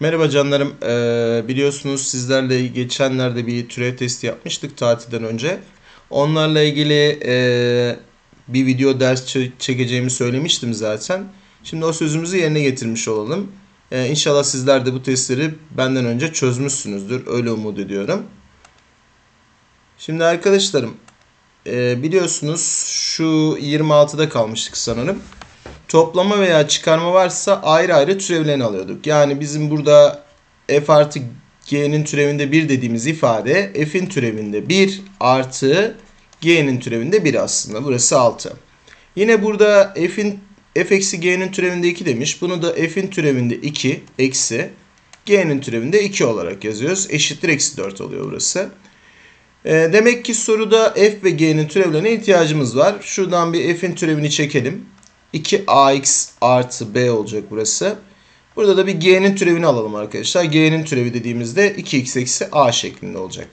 Merhaba canlarım. Ee, biliyorsunuz sizlerle geçenlerde bir türev testi yapmıştık tatilden önce. Onlarla ilgili e, bir video ders çe- çekeceğimi söylemiştim zaten. Şimdi o sözümüzü yerine getirmiş olalım. Ee, inşallah sizler de bu testleri benden önce çözmüşsünüzdür. Öyle umut ediyorum. Şimdi arkadaşlarım e, biliyorsunuz şu 26'da kalmıştık sanırım toplama veya çıkarma varsa ayrı ayrı türevlerini alıyorduk. Yani bizim burada f artı g'nin türevinde 1 dediğimiz ifade f'in türevinde 1 artı g'nin türevinde 1 aslında. Burası 6. Yine burada f'in f eksi g'nin türevinde 2 demiş. Bunu da f'in türevinde 2 eksi g'nin türevinde 2 olarak yazıyoruz. Eşittir eksi 4 oluyor burası. E, demek ki soruda f ve g'nin türevlerine ihtiyacımız var. Şuradan bir f'in türevini çekelim. 2ax artı b olacak burası. Burada da bir g'nin türevini alalım arkadaşlar. g'nin türevi dediğimizde 2x eksi a şeklinde olacak.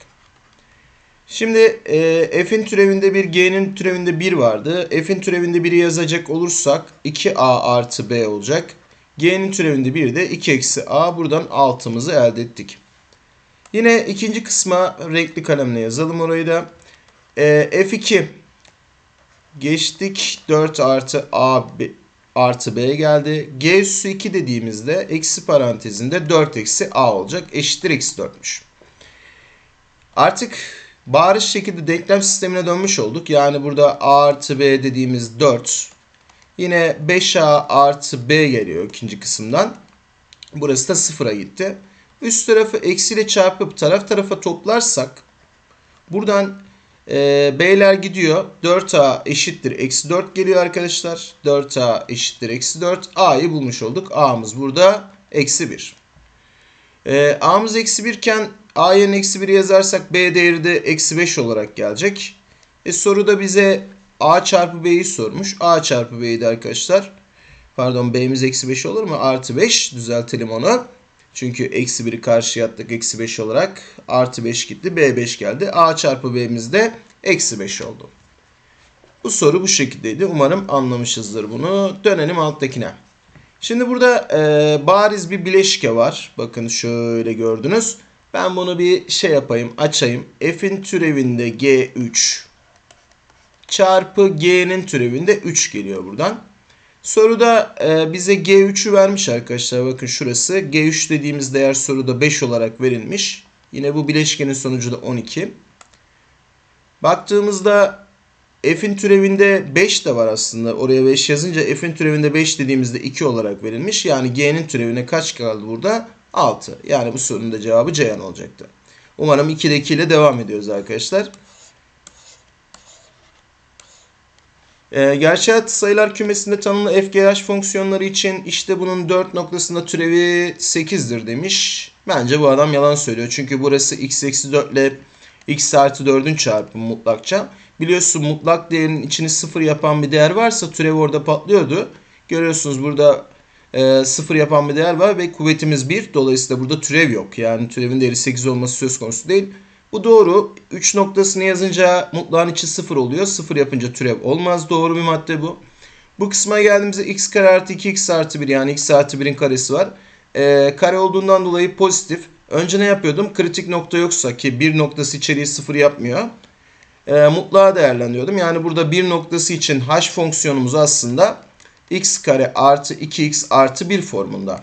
Şimdi e, f'in türevinde bir g'nin türevinde 1 vardı. f'in türevinde 1'i yazacak olursak 2a artı b olacak. g'nin türevinde 1 de 2 eksi a. Buradan 6'mızı elde ettik. Yine ikinci kısma renkli kalemle yazalım orayı da. E, f2 Geçtik 4 artı A artı B geldi. G üssü 2 dediğimizde eksi parantezinde 4 eksi A olacak. Eşittir eksi 4'müş. Artık bariz şekilde denklem sistemine dönmüş olduk. Yani burada A artı B dediğimiz 4. Yine 5A artı B geliyor ikinci kısımdan. Burası da sıfıra gitti. Üst tarafı eksiyle çarpıp taraf tarafa toplarsak buradan e, B'ler gidiyor. 4A eşittir eksi 4 geliyor arkadaşlar. 4A eşittir eksi 4. A'yı bulmuş olduk. A'mız burada eksi 1. E, A'mız eksi 1 iken A yerine eksi 1'i yazarsak B değeri de eksi 5 olarak gelecek. E, soruda bize A çarpı B'yi sormuş. A çarpı B'yi de arkadaşlar. Pardon B'miz eksi 5 olur mu? Artı 5 düzeltelim onu. Çünkü eksi 1'i karşıya attık eksi 5 olarak. Artı 5 gitti. B 5 geldi. A çarpı B'miz de eksi 5 oldu. Bu soru bu şekildeydi. Umarım anlamışızdır bunu. Dönelim alttakine. Şimdi burada e, bariz bir bileşke var. Bakın şöyle gördünüz. Ben bunu bir şey yapayım, açayım. F'in türevinde G3 çarpı G'nin türevinde 3 geliyor buradan. Soruda e, bize G3'ü vermiş arkadaşlar. Bakın şurası. G3 dediğimiz değer soruda 5 olarak verilmiş. Yine bu bileşkenin sonucu da 12. Baktığımızda f'in türevinde 5 de var aslında. Oraya 5 yazınca f'in türevinde 5 dediğimizde 2 olarak verilmiş. Yani g'nin türevine kaç kaldı burada? 6. Yani bu sorunun da cevabı Ceyhan olacaktı. Umarım 2'de 2 ile devam ediyoruz arkadaşlar. E, gerçel sayılar kümesinde tanımlı FGH fonksiyonları için işte bunun 4 noktasında türevi 8'dir demiş. Bence bu adam yalan söylüyor. Çünkü burası x eksi 4 ile x artı 4'ün çarpımı mutlakça. Biliyorsun mutlak değerin içini 0 yapan bir değer varsa türev orada patlıyordu. Görüyorsunuz burada e, 0 yapan bir değer var ve kuvvetimiz 1. Dolayısıyla burada türev yok. Yani türevin değeri 8 olması söz konusu değil. Bu doğru. 3 noktasını yazınca mutlağın içi 0 oluyor. 0 yapınca türev olmaz. Doğru bir madde bu. Bu kısma geldiğimizde x kare artı 2x artı 1 yani x artı 1'in karesi var. Ee, kare olduğundan dolayı pozitif. Önce ne yapıyordum? Kritik nokta yoksa ki bir noktası içeriği 0 yapmıyor. Ee, mutlağı değerlendiriyordum. Yani burada bir noktası için h fonksiyonumuz aslında x kare artı 2x artı 1 formunda.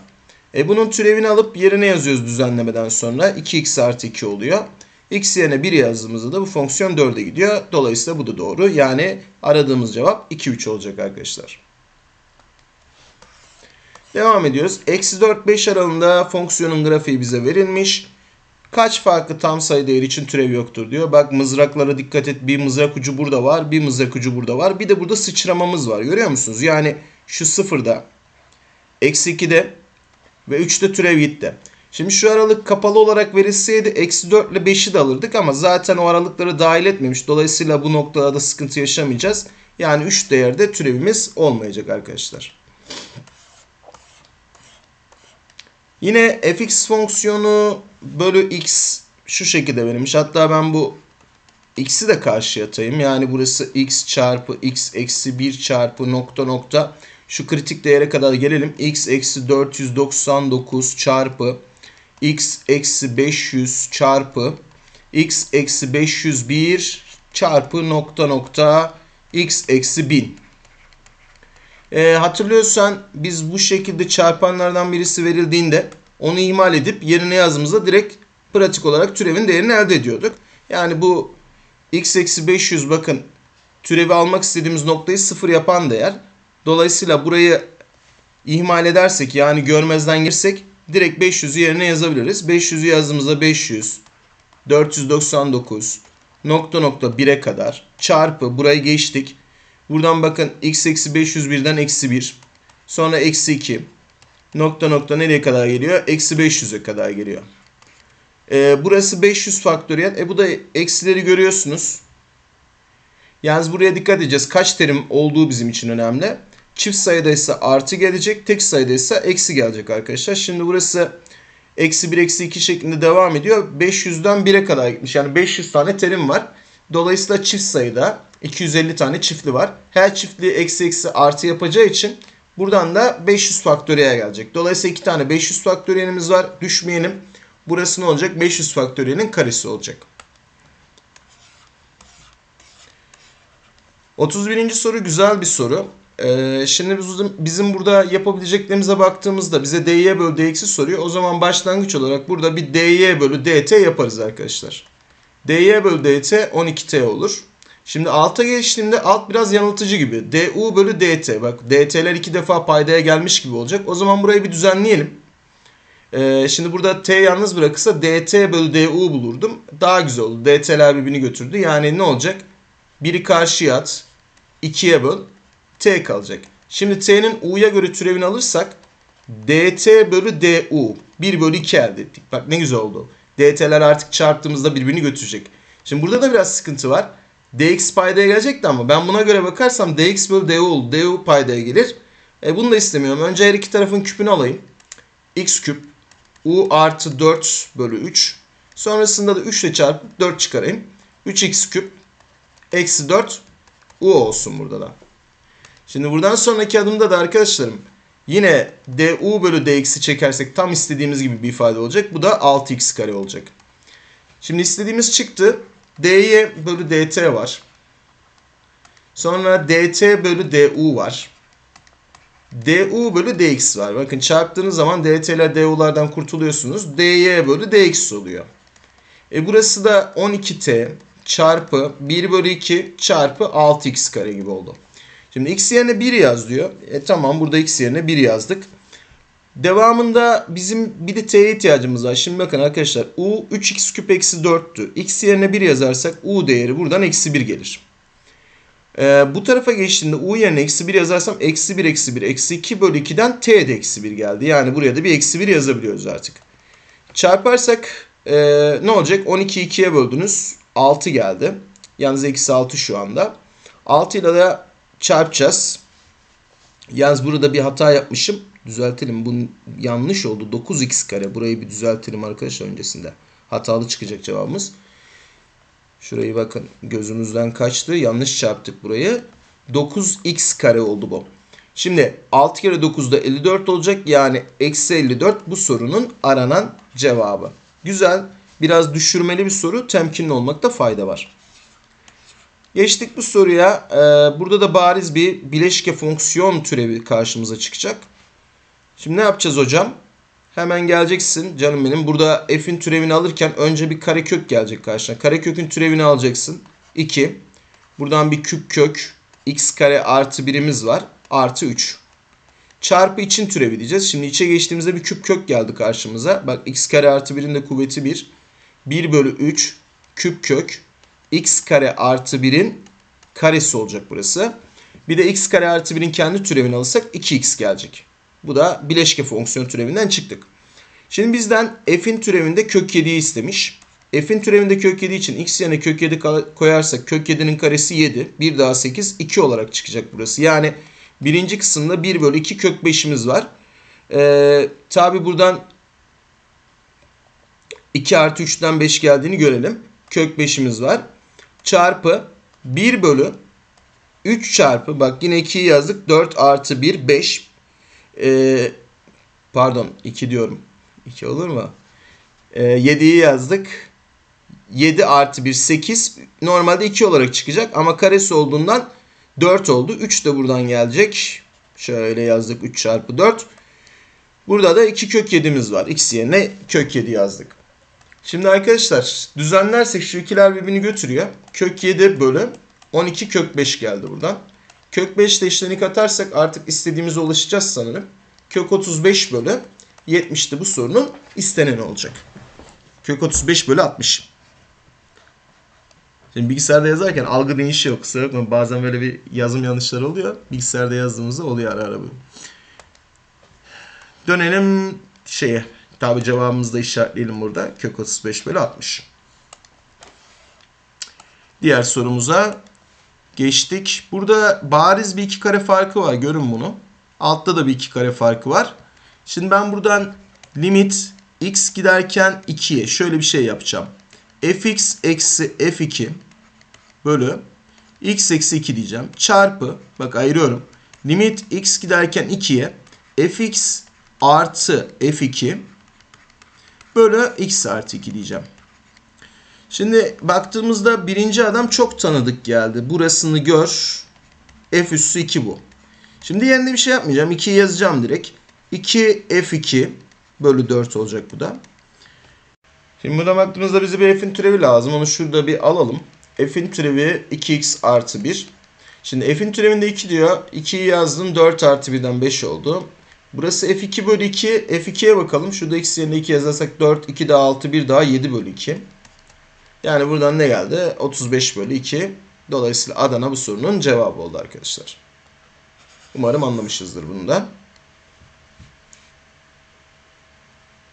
E bunun türevini alıp yerine yazıyoruz düzenlemeden sonra. 2x artı 2 oluyor. X yerine 1 yazdığımızda da bu fonksiyon 4'e gidiyor. Dolayısıyla bu da doğru. Yani aradığımız cevap 2, 3 olacak arkadaşlar. Devam ediyoruz. Eksi 4, 5 aralığında fonksiyonun grafiği bize verilmiş. Kaç farklı tam sayı değeri için türev yoktur diyor. Bak mızraklara dikkat et. Bir mızrak ucu burada var. Bir mızrak ucu burada var. Bir de burada sıçramamız var. Görüyor musunuz? Yani şu sıfırda, eksi 2'de ve 3'te türev gitti. Şimdi şu aralık kapalı olarak verilseydi eksi 4 ile 5'i de alırdık ama zaten o aralıkları dahil etmemiş. Dolayısıyla bu noktada da sıkıntı yaşamayacağız. Yani 3 değerde türevimiz olmayacak arkadaşlar. Yine fx fonksiyonu bölü x şu şekilde verilmiş. Hatta ben bu x'i de karşıya atayım. Yani burası x çarpı x eksi 1 çarpı nokta nokta. Şu kritik değere kadar gelelim. x eksi 499 çarpı x eksi 500 çarpı x eksi 501 çarpı nokta nokta x eksi 1000. E, hatırlıyorsan biz bu şekilde çarpanlardan birisi verildiğinde onu ihmal edip yerine yazdığımızda direkt pratik olarak türevin değerini elde ediyorduk. Yani bu x eksi 500 bakın türevi almak istediğimiz noktayı sıfır yapan değer. Dolayısıyla burayı ihmal edersek yani görmezden girsek direkt 500'ü yerine yazabiliriz. 500'ü yazdığımızda 500, 499, nokta nokta 1'e kadar çarpı burayı geçtik. Buradan bakın x eksi 501'den eksi 1. Sonra eksi 2. Nokta nokta nereye kadar geliyor? Eksi 500'e kadar geliyor. Ee, burası 500 faktöriyel. E bu da eksileri görüyorsunuz. Yalnız buraya dikkat edeceğiz. Kaç terim olduğu bizim için önemli. Çift sayıda ise artı gelecek. Tek sayıda ise eksi gelecek arkadaşlar. Şimdi burası eksi 1 eksi 2 şeklinde devam ediyor. 500'den 1'e kadar gitmiş. Yani 500 tane terim var. Dolayısıyla çift sayıda 250 tane çiftli var. Her çiftli eksi eksi artı yapacağı için buradan da 500 faktöriyel gelecek. Dolayısıyla iki tane 500 faktöriyelimiz var. Düşmeyelim. Burası ne olacak? 500 faktöriyelin karesi olacak. 31. soru güzel bir soru. Ee, şimdi bizim, bizim burada yapabileceklerimize baktığımızda bize dy bölü dx'i soruyor. O zaman başlangıç olarak burada bir dy bölü dt yaparız arkadaşlar. dy bölü dt 12t olur. Şimdi alta geçtiğimde alt biraz yanıltıcı gibi. du bölü dt. Bak dt'ler iki defa paydaya gelmiş gibi olacak. O zaman burayı bir düzenleyelim. Ee, şimdi burada t yalnız bırakırsa dt bölü du bulurdum. Daha güzel oldu. dt'ler birbirini götürdü. Yani ne olacak? Biri karşıya at. 2'ye böl. T kalacak. Şimdi t'nin u'ya göre türevini alırsak dt bölü du 1 bölü 2 elde ettik. Bak ne güzel oldu. dt'ler artık çarptığımızda birbirini götürecek. Şimdi burada da biraz sıkıntı var. dx paydaya gelecekti ama ben buna göre bakarsam dx bölü du olur. du paydaya gelir. E bunu da istemiyorum. Önce her iki tarafın küpünü alayım. x küp u artı 4 bölü 3. Sonrasında da 3 ile çarpıp 4 çıkarayım. 3x küp eksi 4 u olsun burada da. Şimdi buradan sonraki adımda da arkadaşlarım yine du bölü dx'i çekersek tam istediğimiz gibi bir ifade olacak. Bu da 6x kare olacak. Şimdi istediğimiz çıktı. dy bölü dt var. Sonra dt bölü du var. du bölü dx var. Bakın çarptığınız zaman dt'ler du'lardan kurtuluyorsunuz. dy bölü dx oluyor. E burası da 12t çarpı 1 bölü 2 çarpı 6x kare gibi oldu. Şimdi x yerine 1 yaz diyor. E tamam burada x yerine 1 yazdık. Devamında bizim bir de t'ye ihtiyacımız var. Şimdi bakın arkadaşlar u 3x küp eksi 4'tü. x yerine 1 yazarsak u değeri buradan eksi 1 gelir. Ee, bu tarafa geçtiğinde u yerine eksi 1 yazarsam eksi 1 eksi 1 eksi 2 bölü 2'den t de eksi 1 geldi. Yani buraya da bir eksi 1 yazabiliyoruz artık. Çarparsak e, ne olacak? 12'yi 2'ye böldünüz. 6 geldi. Yalnız eksi 6 şu anda. 6 ile de çarpacağız. Yalnız burada bir hata yapmışım. Düzeltelim. Bu yanlış oldu. 9x kare. Burayı bir düzeltelim arkadaşlar öncesinde. Hatalı çıkacak cevabımız. Şurayı bakın gözümüzden kaçtı. Yanlış çarptık burayı. 9x kare oldu bu. Şimdi 6 kere 9'da 54 olacak. Yani eksi 54 bu sorunun aranan cevabı. Güzel. Biraz düşürmeli bir soru. Temkinli olmakta fayda var. Geçtik bu soruya. Ee, burada da bariz bir bileşke fonksiyon türevi karşımıza çıkacak. Şimdi ne yapacağız hocam? Hemen geleceksin canım benim. Burada f'in türevini alırken önce bir karekök gelecek karşına. Karekökün türevini alacaksın. 2. Buradan bir küp kök x kare artı birimiz var. Artı 3. Çarpı için türevi diyeceğiz. Şimdi içe geçtiğimizde bir küp kök geldi karşımıza. Bak x kare artı 1'in de kuvveti 1. 1 bölü 3 küp kök x kare artı 1'in karesi olacak burası. Bir de x kare artı 1'in kendi türevini alırsak 2x gelecek. Bu da bileşke fonksiyon türevinden çıktık. Şimdi bizden f'in türevinde kök 7'yi istemiş. F'in türevinde kök 7 için x yerine kök 7 koyarsak kök 7'nin karesi 7. 1 daha 8 2 olarak çıkacak burası. Yani birinci kısımda 1 bölü 2 kök 5'imiz var. Ee, Tabi buradan 2 artı 3'ten 5 geldiğini görelim. Kök 5'imiz var. Çarpı 1 bölü 3 çarpı bak yine 2'yi yazdık. 4 artı 1 5. Ee, pardon 2 diyorum. 2 olur mu? Ee, 7'yi yazdık. 7 artı 1 8. Normalde 2 olarak çıkacak ama karesi olduğundan 4 oldu. 3 de buradan gelecek. Şöyle yazdık 3 çarpı 4. Burada da 2 kök 7'miz var. X yerine kök 7 yazdık. Şimdi arkadaşlar düzenlersek şu ikiler birbirini götürüyor. Kök 7 bölü 12 kök 5 geldi buradan. Kök 5 ile işleni katarsak artık istediğimize ulaşacağız sanırım. Kök 35 bölü 70'ti bu sorunun istenen olacak. Kök 35 bölü 60. Şimdi bilgisayarda yazarken algı değişiyor kusura bakma. Bazen böyle bir yazım yanlışları oluyor. Bilgisayarda yazdığımızda oluyor ara ara bu. Dönelim şeye. Tabi cevabımızı da işaretleyelim burada. Kök 35 bölü 60. Diğer sorumuza geçtik. Burada bariz bir iki kare farkı var. Görün bunu. Altta da bir iki kare farkı var. Şimdi ben buradan limit x giderken 2'ye şöyle bir şey yapacağım. fx eksi f2 bölü x eksi 2 diyeceğim. Çarpı bak ayırıyorum. Limit x giderken 2'ye fx artı f2 bölü x artı 2 diyeceğim. Şimdi baktığımızda birinci adam çok tanıdık geldi. Burasını gör. F üssü 2 bu. Şimdi yerine bir şey yapmayacağım. 2'yi yazacağım direkt. 2 F2 bölü 4 olacak bu da. Şimdi burada baktığımızda bize bir f'in türevi lazım. Onu şurada bir alalım. f'in türevi 2x artı 1. Şimdi f'in türevinde 2 diyor. 2'yi yazdım. 4 artı 1'den 5 oldu. Burası f2 bölü 2. f2'ye bakalım. Şurada x yerine 2 yazarsak 4, 2 daha 6, 1 daha 7 bölü 2. Yani buradan ne geldi? 35 bölü 2. Dolayısıyla Adana bu sorunun cevabı oldu arkadaşlar. Umarım anlamışızdır bunu da.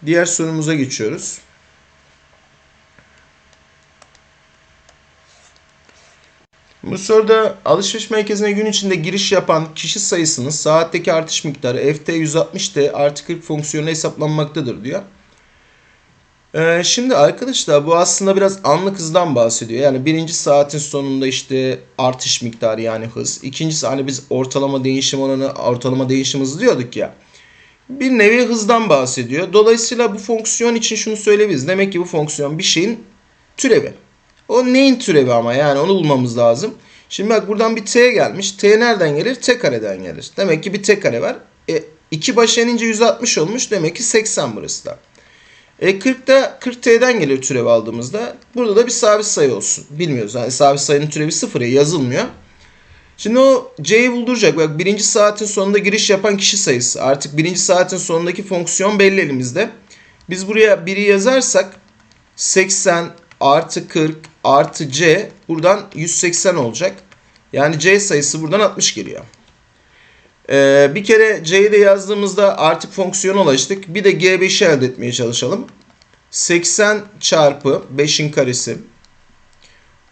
Diğer sorumuza geçiyoruz. Bu soruda alışveriş merkezine gün içinde giriş yapan kişi sayısının saatteki artış miktarı ft 160t artı 40 fonksiyonu hesaplanmaktadır diyor. Ee, şimdi arkadaşlar bu aslında biraz anlık hızdan bahsediyor. Yani birinci saatin sonunda işte artış miktarı yani hız. İkincisi hani biz ortalama değişim oranı, ortalama değişim hızı diyorduk ya. Bir nevi hızdan bahsediyor. Dolayısıyla bu fonksiyon için şunu söyleyebiliriz. Demek ki bu fonksiyon bir şeyin türevi. O neyin türevi ama yani onu bulmamız lazım. Şimdi bak buradan bir t gelmiş. T nereden gelir? T kareden gelir. Demek ki bir t kare var. E, 2 başa inince 160 olmuş. Demek ki 80 burası da. E 40'da 40t'den geliyor türev aldığımızda. Burada da bir sabit sayı olsun. Bilmiyoruz. Yani sabit sayının türevi sıfıra yazılmıyor. Şimdi o c'yi bulduracak. Bak birinci saatin sonunda giriş yapan kişi sayısı. Artık birinci saatin sonundaki fonksiyon belli elimizde. Biz buraya 1'i yazarsak 80 artı 40 artı c buradan 180 olacak. Yani c sayısı buradan 60 geliyor. Ee, bir kere c'yi de yazdığımızda artık fonksiyona ulaştık. Bir de g5'i elde etmeye çalışalım. 80 çarpı 5'in karesi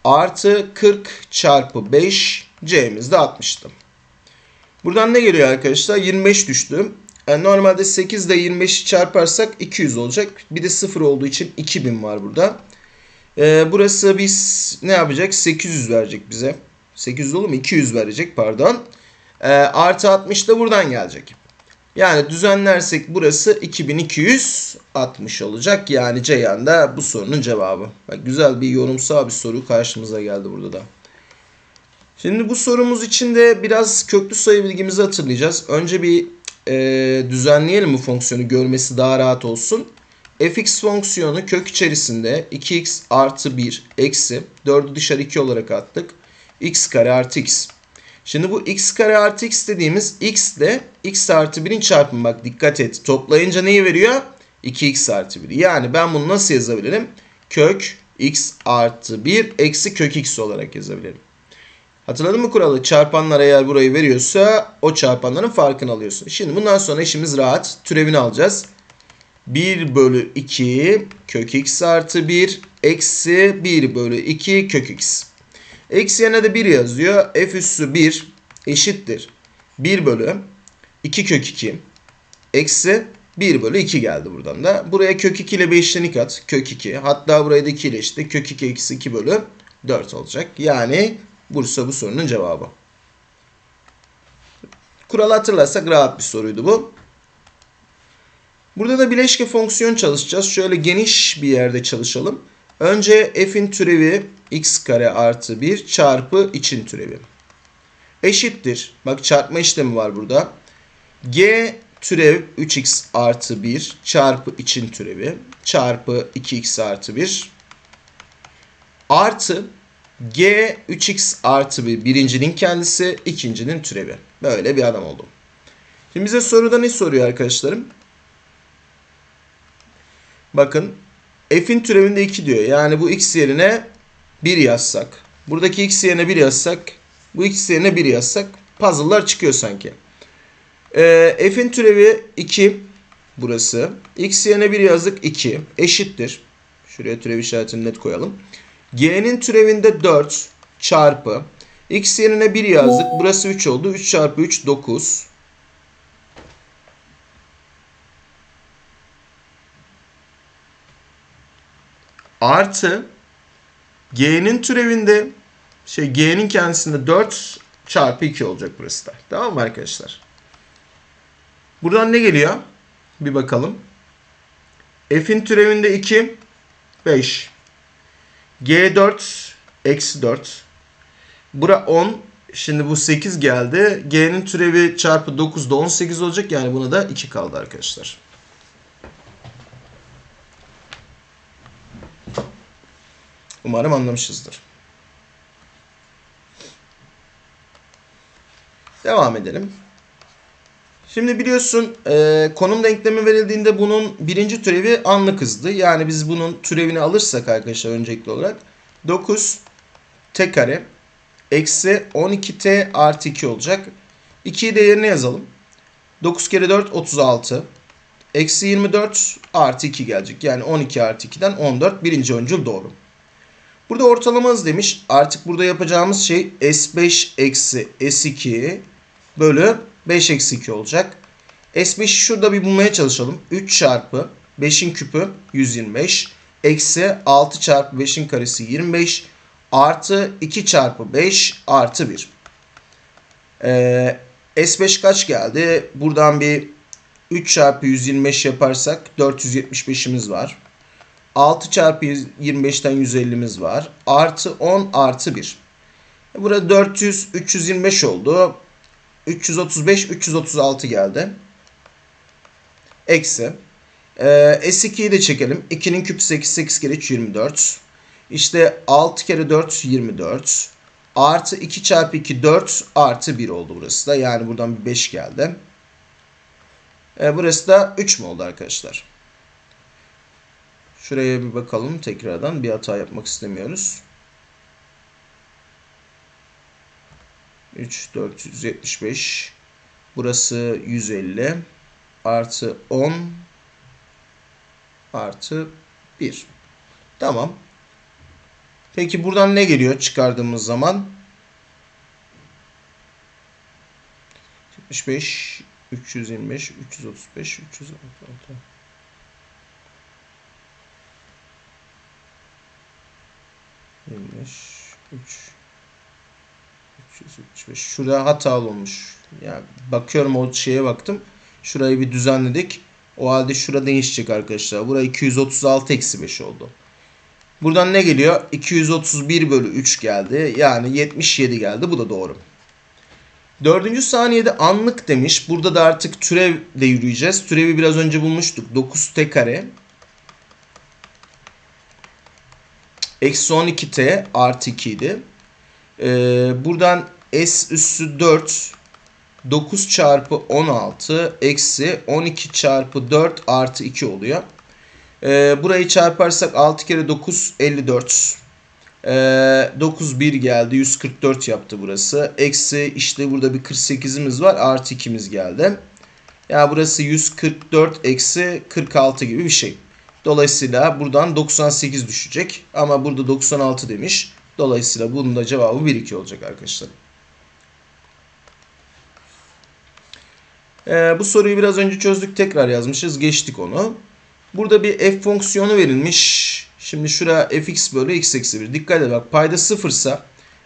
artı 40 çarpı 5 c'miz de 60'tı. Buradan ne geliyor arkadaşlar? 25 düştü. Yani normalde 8 ile 25'i çarparsak 200 olacak. Bir de 0 olduğu için 2000 var burada. Ee, burası biz ne yapacak? 800 verecek bize. 800 olur mu? 200 verecek pardon. Ee, artı 60 da buradan gelecek. Yani düzenlersek burası 2260 olacak. Yani Ceyhan da bu sorunun cevabı. Bak, güzel bir yorumsal bir soru karşımıza geldi burada da. Şimdi bu sorumuz için de biraz köklü sayı bilgimizi hatırlayacağız. Önce bir e, düzenleyelim bu fonksiyonu görmesi daha rahat olsun. Fx fonksiyonu kök içerisinde 2x artı 1 eksi 4'ü dışarı 2 olarak attık. x kare artı x. Şimdi bu x kare artı x dediğimiz x ile x artı 1'in çarpımı bak dikkat et. Toplayınca neyi veriyor? 2x artı 1. Yani ben bunu nasıl yazabilirim? Kök x artı 1 eksi kök x olarak yazabilirim. Hatırladın mı kuralı? Çarpanlar eğer burayı veriyorsa o çarpanların farkını alıyorsun. Şimdi bundan sonra işimiz rahat. Türevini alacağız. 1 bölü 2 kök x artı 1 eksi 1 bölü 2 kök x. Eksi yerine de 1 yazıyor. F üssü 1 eşittir. 1 bölü 2 kök 2 eksi 1 bölü 2 geldi buradan da. Buraya kök 2 ile bir eşlenik at. Kök 2. Hatta burayı da 2 ile eşitle. Kök 2 eksi 2 bölü 4 olacak. Yani Bursa bu sorunun cevabı. Kuralı hatırlarsak rahat bir soruydu bu. Burada da bileşke fonksiyon çalışacağız. Şöyle geniş bir yerde çalışalım. Önce f'in türevi x kare artı 1 çarpı için türevi. Eşittir. Bak çarpma işlemi var burada. g türev 3x artı 1 çarpı için türevi çarpı 2x artı 1 artı g 3x artı 1 birincinin kendisi ikincinin türevi. Böyle bir adam oldum. Şimdi bize soruda ne soruyor arkadaşlarım? Bakın f'in türevinde 2 diyor. Yani bu x yerine 1 yazsak. Buradaki x yerine 1 yazsak. Bu x yerine 1 yazsak. Puzzle'lar çıkıyor sanki. Ee, f'in türevi 2 burası. x yerine 1 yazdık 2 eşittir. Şuraya türev işaretini net koyalım. g'nin türevinde 4 çarpı x yerine 1 yazdık. Burası 3 oldu. 3 çarpı 3 9. Artı g'nin türevinde şey g'nin kendisinde 4 çarpı 2 olacak burası da. Tamam mı arkadaşlar? Buradan ne geliyor? Bir bakalım. F'in türevinde 2 5. G4 eksi 4. Bura 10. Şimdi bu 8 geldi. G'nin türevi çarpı 9 da 18 olacak. Yani buna da 2 kaldı arkadaşlar. Umarım anlamışızdır. Devam edelim. Şimdi biliyorsun e, konum denklemi verildiğinde bunun birinci türevi anlık hızdı. Yani biz bunun türevini alırsak arkadaşlar öncelikli olarak 9 t kare eksi 12t artı 2 olacak. 2'yi de yazalım. 9 kere 4 36. Eksi 24 artı 2 gelecek. Yani 12 artı 2'den 14. Birinci öncül doğru. Burada ortalama hız demiş. Artık burada yapacağımız şey S5 eksi S2 bölü 5 eksi 2 olacak. S5'i şurada bir bulmaya çalışalım. 3 çarpı 5'in küpü 125 eksi 6 çarpı 5'in karesi 25 artı 2 çarpı 5 artı 1. Ee, S5 kaç geldi? Buradan bir 3 çarpı 125 yaparsak 475'imiz var. 6 çarpı 25'ten 150'miz var. Artı 10 artı 1. Burada 400, 325 oldu. 335, 336 geldi. Eksi. Ee, S2'yi de çekelim. 2'nin küpü 8, 8 kere 3 24. İşte 6 kere 4 24. Artı 2 çarpı 2 4 artı 1 oldu burası da. Yani buradan bir 5 geldi. Ee, burası da 3 mü oldu arkadaşlar? Şuraya bir bakalım. Tekrardan. Bir hata yapmak istemiyoruz. 3 475 burası 150 artı 10 artı 1 tamam. Peki buradan ne geliyor çıkardığımız zaman? 75 325 335 336 3 375. Şurada hatalı olmuş. Ya bakıyorum o şeye baktım. Şurayı bir düzenledik. O halde şurada değişecek arkadaşlar. Buraya 236 eksi 5 oldu. Buradan ne geliyor? 231 bölü 3 geldi. Yani 77 geldi. Bu da doğru. Dördüncü saniyede anlık demiş. Burada da artık türevle yürüyeceğiz. Türevi biraz önce bulmuştuk. 9t kare. Eksi 12t artı 2 idi. Ee, buradan S üssü 4 9 çarpı 16 eksi 12 çarpı 4 artı 2 oluyor. Ee, burayı çarparsak 6 kere 9 54. Ee, 9 1 geldi 144 yaptı burası. Eksi işte burada bir 48'imiz var artı 2'miz geldi. Ya yani burası 144 eksi 46 gibi bir şey. Dolayısıyla buradan 98 düşecek. Ama burada 96 demiş. Dolayısıyla bunun da cevabı 1-2 olacak arkadaşlar. Ee, bu soruyu biraz önce çözdük. Tekrar yazmışız. Geçtik onu. Burada bir f fonksiyonu verilmiş. Şimdi şuraya fx bölü x eksi 1. Dikkat et bak payda sıfırsa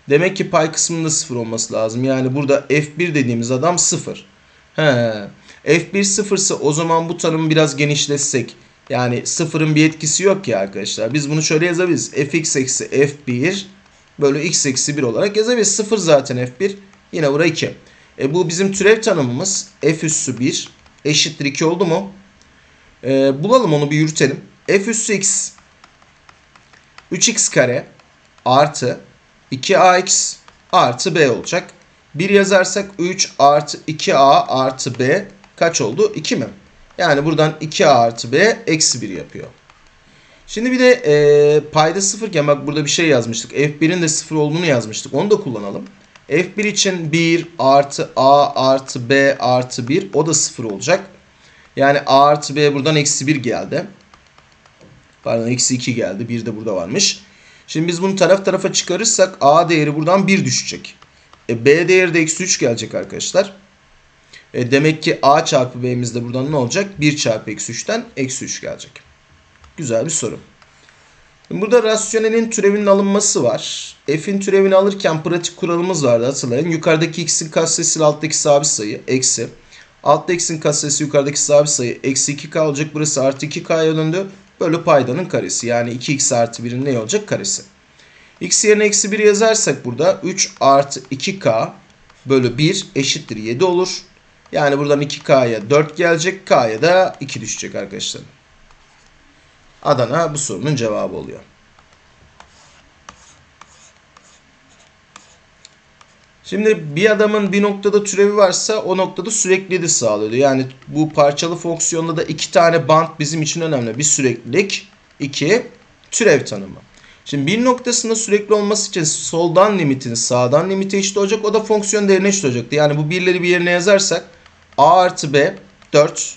demek ki pay kısmında sıfır olması lazım. Yani burada f1 dediğimiz adam sıfır. He. F1 sıfırsa o zaman bu tanımı biraz genişletsek. Yani sıfırın bir etkisi yok ya arkadaşlar. Biz bunu şöyle yazabiliriz. fx eksi f1 bölü x eksi 1 olarak yazabiliriz. Sıfır zaten f1. Yine buraya 2. E bu bizim türev tanımımız. f üssü 1 eşittir 2 oldu mu? E, bulalım onu bir yürütelim. f üssü x 3x kare artı 2ax artı b olacak. 1 yazarsak 3 artı 2a artı b kaç oldu? 2 mi? Yani buradan 2a artı b eksi 1 yapıyor. Şimdi bir de e, payda sıfırken bak burada bir şey yazmıştık. f1'in de sıfır olduğunu yazmıştık. Onu da kullanalım. f1 için 1 artı a artı b artı 1 o da sıfır olacak. Yani a artı b buradan eksi 1 geldi. Pardon eksi 2 geldi. 1 de burada varmış. Şimdi biz bunu taraf tarafa çıkarırsak a değeri buradan 1 düşecek. E, b değeri de eksi 3 gelecek arkadaşlar. E, demek ki a çarpı b'miz de buradan ne olacak? 1 çarpı eksi 3'ten eksi 3 gelecek. Güzel bir soru. Burada rasyonelin türevinin alınması var. F'in türevini alırken pratik kuralımız vardı hatırlayın. Yukarıdaki x'in katsayısı alttaki sabit sayı eksi. Altta x'in katsayısı yukarıdaki sabit sayı eksi 2k olacak. Burası artı 2k'ya döndü. Bölü paydanın karesi. Yani 2x artı 1'in ne olacak? Karesi. x yerine eksi 1 yazarsak burada 3 artı 2k bölü 1 eşittir 7 olur. Yani buradan 2k'ya 4 gelecek. K'ya da 2 düşecek arkadaşlar. Adana bu sorunun cevabı oluyor. Şimdi bir adamın bir noktada türevi varsa o noktada sürekli de sağlıyordu. Yani bu parçalı fonksiyonda da iki tane bant bizim için önemli. Bir süreklilik, iki türev tanımı. Şimdi bir noktasında sürekli olması için soldan limitin sağdan limite eşit olacak. O da fonksiyon değerine eşit olacaktı. Yani bu birleri bir yerine yazarsak a artı b 4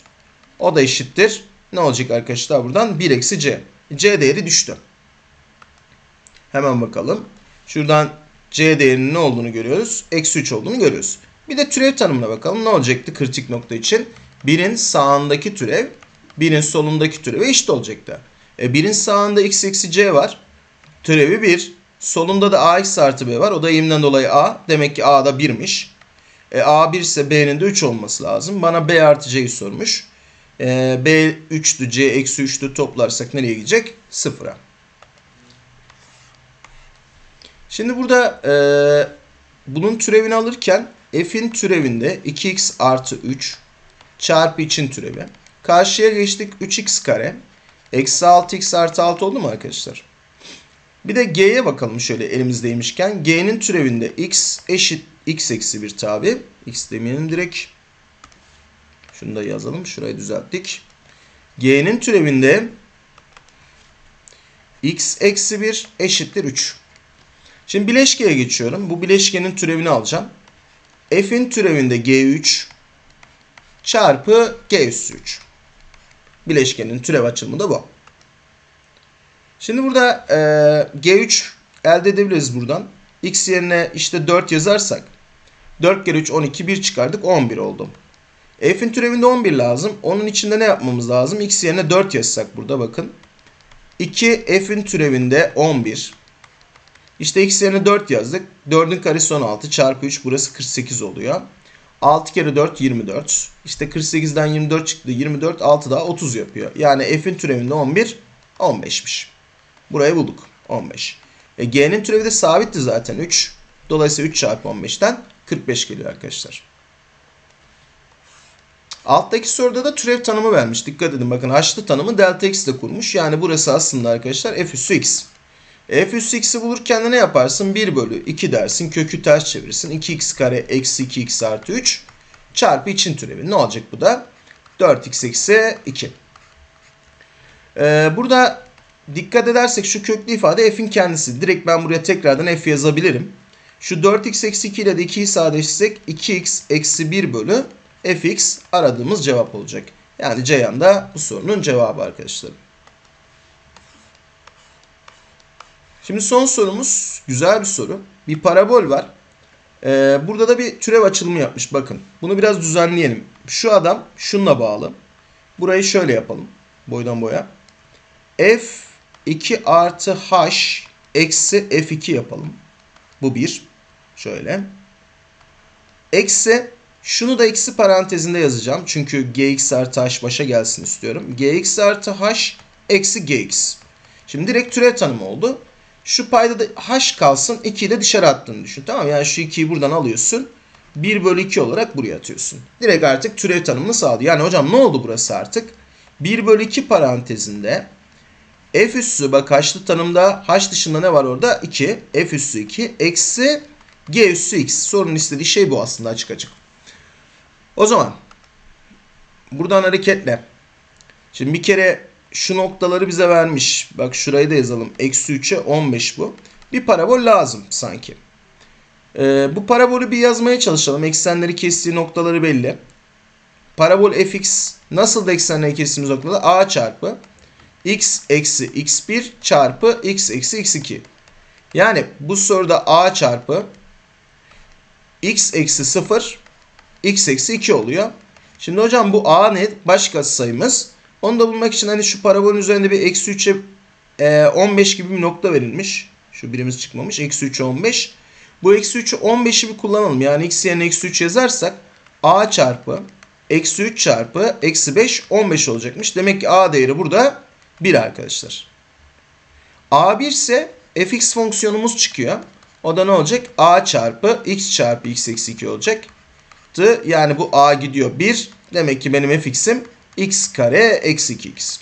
o da eşittir. Ne olacak arkadaşlar buradan? 1 eksi c. c değeri düştü. Hemen bakalım. Şuradan c değerinin ne olduğunu görüyoruz. Eksi 3 olduğunu görüyoruz. Bir de türev tanımına bakalım. Ne olacaktı kritik nokta için? 1'in sağındaki türev 1'in solundaki türeve eşit olacaktı. E, 1'in sağında x eksi c var. Türevi 1. Solunda da ax artı b var. O da eğimden dolayı a. Demek ki a da 1'miş. E, a 1 ise b'nin de 3 olması lazım. Bana b artı c'yi sormuş. E, b 3'tü c eksi 3'tü toplarsak nereye gidecek? Sıfıra. Şimdi burada e, bunun türevini alırken f'in türevinde 2x artı 3 çarpı için türevi. Karşıya geçtik 3x kare. Eksi 6x artı 6 oldu mu arkadaşlar? Bir de g'ye bakalım şöyle elimizdeymişken. g'nin türevinde x eşit x eksi 1 tabi. x demeyelim direkt. Şunu da yazalım. Şurayı düzelttik. g'nin türevinde x eksi 1 eşittir 3. Şimdi bileşkeye geçiyorum. Bu bileşkenin türevini alacağım. F'in türevinde G3 çarpı G üssü 3. Bileşkenin türev açılımı da bu. Şimdi burada e, G3 elde edebiliriz buradan. X yerine işte 4 yazarsak 4 kere 3 12 1 çıkardık 11 oldu. F'in türevinde 11 lazım. Onun içinde ne yapmamız lazım? X yerine 4 yazsak burada bakın. 2 F'in türevinde 11 işte x yerine 4 yazdık. 4'ün karesi 16 çarpı 3 burası 48 oluyor. 6 kere 4 24. İşte 48'den 24 çıktı. 24 6 daha 30 yapıyor. Yani f'in türevinde 11 15'miş. Burayı bulduk. 15. E, g'nin türevi de sabitti zaten 3. Dolayısıyla 3 çarpı 15'ten 45 geliyor arkadaşlar. Alttaki soruda da türev tanımı vermiş. Dikkat edin bakın haşlı tanımı delta x ile kurmuş. Yani burası aslında arkadaşlar f üssü x. f üssü x'i bulurken ne yaparsın? 1 bölü 2 dersin. Kökü ters çevirirsin. 2x kare eksi 2x artı 3 çarpı için türevi. Ne olacak bu da? 4x eksi 2. Ee, burada dikkat edersek şu köklü ifade f'in kendisi. Direkt ben buraya tekrardan f yazabilirim. Şu 4x eksi 2 ile de 2'yi sadeleştirsek 2x eksi 1 bölü fx aradığımız cevap olacak. Yani Ceyhan da bu sorunun cevabı arkadaşlarım. Şimdi son sorumuz güzel bir soru. Bir parabol var. Ee, burada da bir türev açılımı yapmış. Bakın bunu biraz düzenleyelim. Şu adam şunla bağlı. Burayı şöyle yapalım. Boydan boya. F2 artı H eksi F2 yapalım. Bu bir. Şöyle. Eksi Şunu da eksi parantezinde yazacağım. Çünkü gx artı h başa gelsin istiyorum. gx artı h eksi gx. Şimdi direkt türev tanımı oldu. Şu payda da h kalsın. 2'yi de dışarı attığını düşün. Tamam? Yani şu 2'yi buradan alıyorsun. 1 bölü 2 olarak buraya atıyorsun. Direkt artık türev tanımını sağladı. Yani hocam ne oldu burası artık? 1 bölü 2 parantezinde f üssü bak h'lı tanımda h dışında ne var orada? 2. f üssü 2 eksi g üssü x. Sorunun istediği şey bu aslında açık açık. O zaman buradan hareketle şimdi bir kere şu noktaları bize vermiş. Bak şurayı da yazalım. Eksi 3'e 15 bu. Bir parabol lazım sanki. Ee, bu parabolü bir yazmaya çalışalım. Eksenleri kestiği noktaları belli. Parabol fx nasıl da eksenleri kestiğimiz noktada? a çarpı x eksi x1 çarpı x eksi x2. Yani bu soruda a çarpı x eksi 0 x eksi 2 oluyor. Şimdi hocam bu a ne? Baş sayımız. Onu da bulmak için hani şu parabolün üzerinde bir eksi 3'e e, 15 gibi bir nokta verilmiş. Şu birimiz çıkmamış. Eksi 3'e 15. Bu eksi 3'ü 15'i bir kullanalım. Yani x yerine eksi 3 yazarsak a çarpı eksi 3 çarpı eksi 5 15 olacakmış. Demek ki a değeri burada 1 arkadaşlar. a1 ise fx fonksiyonumuz çıkıyor. O da ne olacak? a çarpı x çarpı x eksi 2 olacak. Yani bu a gidiyor 1. Demek ki benim fx'im x kare eksi 2x.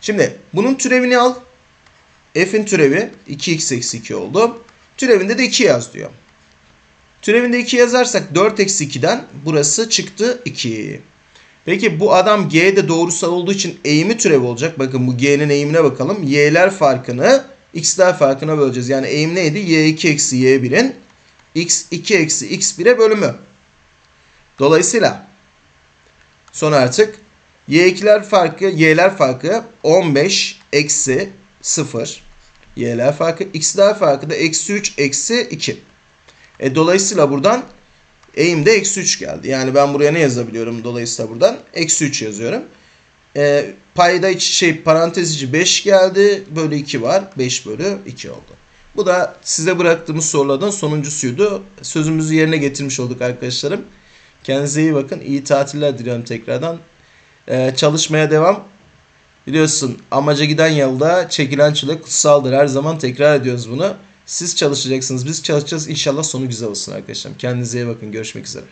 Şimdi bunun türevini al. F'in türevi 2x eksi 2 oldu. Türevinde de 2 yaz diyor. Türevinde 2 yazarsak 4 eksi 2'den burası çıktı 2. Peki bu adam G'de doğrusal olduğu için eğimi türevi olacak. Bakın bu G'nin eğimine bakalım. Y'ler farkını X'ler farkına böleceğiz. Yani eğim neydi? Y2 eksi Y1'in X2 eksi X1'e bölümü. Dolayısıyla son artık Y2'ler farkı, Y'ler farkı 15 eksi 0. Y'ler farkı. X'ler farkı da eksi 3 eksi 2. E, dolayısıyla buradan eğimde eksi 3 geldi. Yani ben buraya ne yazabiliyorum dolayısıyla buradan? Eksi 3 yazıyorum. E, payda iç şey parantez içi 5 geldi. Bölü 2 var. 5 bölü 2 oldu. Bu da size bıraktığımız sorulardan sonuncusuydu. Sözümüzü yerine getirmiş olduk arkadaşlarım. Kendinize iyi bakın. İyi tatiller diliyorum tekrardan. Ee, çalışmaya devam. Biliyorsun amaca giden yolda çekilen çile kutsaldır. Her zaman tekrar ediyoruz bunu. Siz çalışacaksınız. Biz çalışacağız. İnşallah sonu güzel olsun arkadaşlar. Kendinize iyi bakın. Görüşmek üzere.